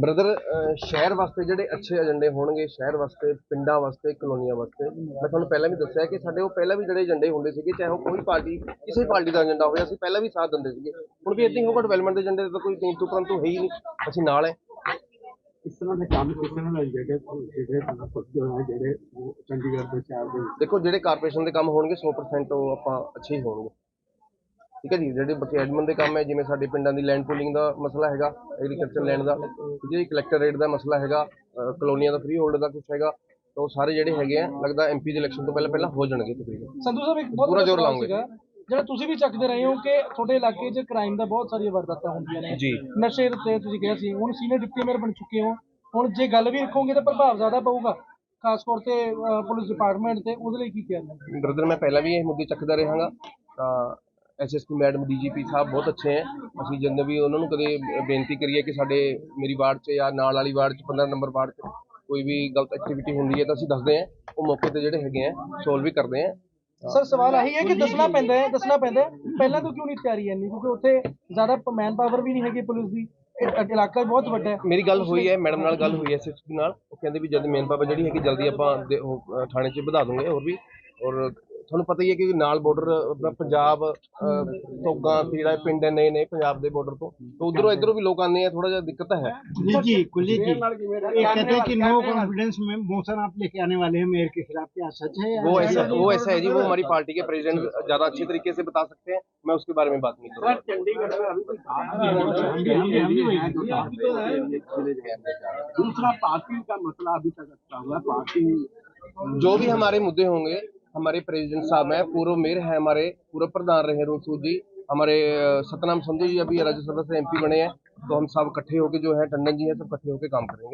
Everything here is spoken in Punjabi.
ਬ੍ਰਦਰ ਸ਼ਹਿਰ ਵਾਸਤੇ ਜਿਹੜੇ ਅੱਛੇ ਏਜੰਡੇ ਹੋਣਗੇ ਸ਼ਹਿਰ ਵਾਸਤੇ ਪਿੰਡਾਂ ਵਾਸਤੇ ਕਲੋਨੀਆਂ ਵਾਸਤੇ ਮੈਂ ਤੁਹਾਨੂੰ ਪਹਿਲਾਂ ਵੀ ਦੱਸਿਆ ਕਿ ਸਾਡੇ ਉਹ ਪਹਿਲਾਂ ਵੀ ਜਿਹੜੇ ਏਜੰਡੇ ਹੁੰਦੇ ਸੀਗੇ ਚਾਹੇ ਉਹ ਕੋਈ ਪਾਰਟੀ ਕਿਸੇ ਪਾਰਟੀ ਦਾ ਏਜੰਡਾ ਹੋਇਆ ਅਸੀਂ ਪਹਿਲਾਂ ਵੀ ਸਾਥ ਦਿੰਦੇ ਸੀਗੇ। ਹੁਣ ਵੀ ਇਦਾਂ ਹੀ ਹੋਊਗਾ ਡਿਵੈਲਪਮੈਂਟ ਦੇ ਏਜੰਡੇ ਤਾਂ ਕੋਈ ਤੋਂ ਪਰੰਤੂ ਹੈ ਹੀ ਨਹੀਂ। ਅਸੀਂ ਨਾਲ ਹੈ। ਇਸ ਤਰ੍ਹਾਂ ਦੇ ਕੰਮ ਕਿਸ ਨਾਲ ਜਿਹੜੇ ਜਿਹੜੇ ਜਿਹੜੇ ਉਹ ਚੰਡੀਗੜ੍ਹ ਦੇ ਸ਼ਹਿਰ ਦੇ ਦੇਖੋ ਜਿਹੜੇ ਕਾਰਪੋਰੇਸ਼ਨ ਦੇ ਕੰਮ ਹੋਣਗੇ 100% ਉਹ ਆਪਾਂ ਅੱਛੇ ਹੀ ਹੋਣਗੇ। ਠੀਕ ਹੈ ਜੀ ਜਿਹੜੇ ਬਾਕੀ ਐਡਮਨ ਦੇ ਕੰਮ ਹੈ ਜਿਵੇਂ ਸਾਡੇ ਪਿੰਡਾਂ ਦੀ ਲੈਂਡ ਪੂਲਿੰਗ ਦਾ ਮਸਲਾ ਹੈਗਾ ਐਗਰੀਕਲਚਰ ਲੈਂਡ ਦਾ ਠੀਕ ਹੈ ਜੀ ਕਲੈਕਟਰ ਰੇਟ ਦਾ ਮਸਲਾ ਹੈਗਾ ਕਲੋਨੀਆਂ ਦਾ ਫ੍ਰੀ ਹੋਲਡ ਦਾ ਕੁਝ ਹੈਗਾ ਤਾਂ ਉਹ ਸਾਰੇ ਜਿਹੜੇ ਹੈਗੇ ਆ ਲੱਗਦਾ ਐਮਪੀ ਦੇ ਇਲੈਕਸ਼ਨ ਤੋਂ ਪਹਿਲਾਂ ਪਹਿਲਾਂ ਹੋ ਜਾਣਗੇ ਤਕਰੀਬਨ। ਸੰਧੂ ਸਾਹਿਬ ਇੱਕ ਬਹੁਤ ਪੂਰਾ ਜ਼ੋਰ ਲਾਉਂਗੇ। ਜਿਹੜਾ ਤੁਸੀਂ ਵੀ ਚੱਕਦੇ ਰਹੇ ਹੋ ਕਿ ਤੁਹਾਡੇ ਇਲਾਕੇ 'ਚ ਕ੍ਰਾਈਮ ਦਾ ਬਹੁਤ ਸਾਰੀਆਂ ਵਾਰਦਾਤਾਂ ਹੁੰਦੀਆਂ ਨੇ। ਜੀ। ਨਸ਼ੇ ਉੱਤੇ ਤੁਸੀਂ ਕਿਹਾ ਸੀ ਹੁਣ ਸੀਨੀਅਰ ਡਿਪਟੀ ਮੇਅਰ ਬਣ ਚੁੱਕੇ ਹੋ। ਹੁਣ ਜੇ ਗੱਲ ਵੀ ਰੱਖੋਗੇ ਤਾਂ ਪ੍ਰਭਾਵ ਜ਼ਿਆਦਾ ਪਊਗਾ। ਖਾਸ ਤੌਰ ਤੇ ਪੁਲਿਸ ਡਿਪਾਰਟਮੈਂਟ ਤੇ ਉਹਦੇ ਲਈ ਕੀ ਕਹਿਣਾ ਬ੍ਰਦਰ ਮੈਂ ਪਹਿਲਾਂ ਵੀ ਇਹ ਮੁੱਦੇ ਚੱਕਦਾ ਰਹਾਂਗਾ ਤਾਂ ਐਸਐਸਪੀ ਮੈਡਮ ਡੀਜੀਪੀ ਸਾਹਿਬ ਬਹੁਤ ਅੱਛੇ ਹੈ। ਅਸੀਂ ਜਦੋਂ ਵੀ ਉਹਨਾਂ ਨੂੰ ਕਦੇ ਬੇਨਤੀ ਕਰੀਏ ਕਿ ਸਾਡੇ ਮੇਰੀ ਵਾਰਡ 'ਚ ਜਾਂ ਨਾਲ ਵਾਲੀ ਵਾਰਡ 'ਚ 15 ਨੰਬਰ ਵਾਰਡ 'ਚ ਕੋਈ ਵੀ ਗਲਤ ਐਕਟੀਵਿਟੀ ਹੁੰਦੀ ਹੈ ਤਾਂ ਅਸੀਂ ਦੱਸਦੇ ਹਾਂ। ਉਹ ਮੌਕੇ ਤੇ ਜਿਹੜੇ ਹੈਗੇ ਆ ਸੋਲਵ ਵੀ ਕਰਦੇ ਹਾਂ। ਸਰ ਸਵਾਲ ਆਹੀ ਹੈ ਕਿ ਦੱਸਣਾ ਪੈਂਦਾ ਹੈ ਦੱਸਣਾ ਪੈਂਦਾ ਹੈ। ਪਹਿਲਾਂ ਤੋਂ ਕਿਉਂ ਨਹੀਂ ਤਿਆਰੀ ਇੰਨੀ? ਕਿਉਂਕਿ ਉੱਥੇ ਜ਼ਿਆਦਾ ਮੈਨ ਪਾਵਰ ਵੀ ਨਹੀਂ ਹੈਗੀ ਪੁਲਿਸ ਦੀ। ਇਲਾਕਾ ਬਹੁਤ ਵੱਡਾ ਹੈ। ਮੇਰੀ ਗੱਲ ਹੋਈ ਹੈ ਮੈਡਮ ਨਾਲ ਗੱਲ ਹੋਈ ਹੈ ਐਸਐਸਪੀ ਨਾਲ। ਉਹ ਕਹਿੰਦੇ ਵੀ ਜਦ ਮੇਨ ਪਾਪਾ ਜਿਹੜੀ ਹੈਗੀ ਜਲਦੀ ਆਪਾਂ ਥਾਣੇ 'ਚ ਵਧਾ ਦੂੰਗੇ ਹੋਰ ਵੀ। ਔਰ ਤੁਹਾਨੂੰ ਪਤਾ ਹੀ ਹੈ ਕਿ ਨਾਲ ਬਾਰਡਰ ਆਪਣਾ ਪੰਜਾਬ ਅ, ਤੋਗਾ ਤੇ ਜਿਹੜਾ ਪਿੰਡ ਹੈ ਨਏ ਨਏ ਪੰਜਾਬ ਦੇ ਬਾਰਡਰ ਤੋਂ ਤਾਂ ਉਧਰੋਂ ਇਧਰੋਂ ਵੀ ਲੋਕ ਆਉਂਦੇ ਆ ਥੋੜਾ ਜਿਹਾ ਦਿੱਕਤ ਹੈ कुलजीत जी कुलजीत जी ये कहते हैं कि नो कॉन्फिडेंस में मोशन आप लेके आने वाले हैं मेयर के खिलाफ क्या सच है या वो ऐसा वो ऐसा है जी वो हमारी पार्टी के प्रेसिडेंट ज्यादा अच्छे तरीके से बता सकते हैं मैं उसके बारे में बात नहीं करूँगा चंडीगढ़ में अभी कोई काम नहीं हो रहा है। हम भी- हम भी- हम भी वही हैं, जो काम पे हैं। दूसरा पार्किंग का मसला अभी तक अच्छा हुआ है पार्किंग जो भी हमारे मुद्दे होंगे हमारे प्रेसिडेंट साहब हैं पूर्व मेयर है हमारे पूर्व प्रधान रहे रूसूद जी हमारे अ, सतनाम संधू जी अभी राज्यसभा से एमपी बने हैं तो हम सब इकट्ठे होकर जो है टंडन जी हैं सब इकट्ठे होकर काम करेंगे